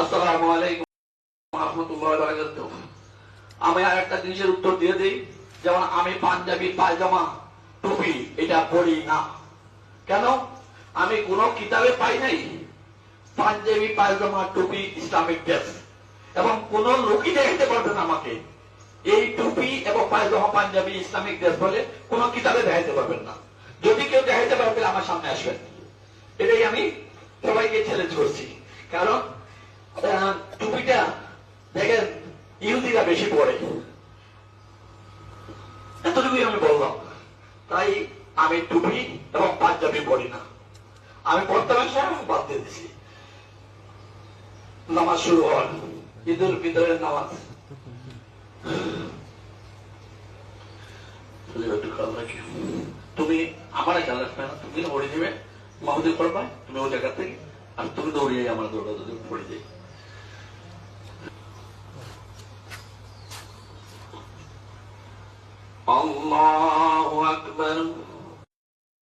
আসসালামু আলাইকুম রহমতুল্লাহ আমি আর জিনিসের উত্তর দিয়ে দিই, যেমন আমি পাঞ্জাবি, পায়জামা, টুপি, এটা পড়ি না। কেন? আমি কোন কিতাবে পাই নাই পাঞ্জাবি, পায়জামা, টুপি, ইসলামিক ড্রেস। এবং কোন লোকই দেখাতে পারবে না আমাকে। এই টুপি এবং পায়জামা, পাঞ্জাবি, ইসলামিক ড্রেস বলে কোন কিতাবে দেখাতে পারবেন না। যদি কেউ দেখাতে পারবে আমার সামনে আসবেন। এটাই আমি সবাইকে চ্যালেঞ্জ করছি। কারণ টুপিটা দেখেন, ইহুদিরা বেশি পড়ে এতটুকুই আমি বললাম। তাই আমি টুপি এবং পাঞ্জাবি পড়ি না। আমি পড়তে আসে বাদ দিয়ে দিছি। নামাজ শুরু হওয়ার ঈদের ভিতরের নামাজ। তুমি আমার খেয়াল রাখবে না। তুমি পড়ে দিবে মাহুদি করবা, তুমি ওই জায়গা থেকে, আর তুমি দৌড়িয়ে আমার দৌড়া যদি পড়ে যাই। الله أكبر.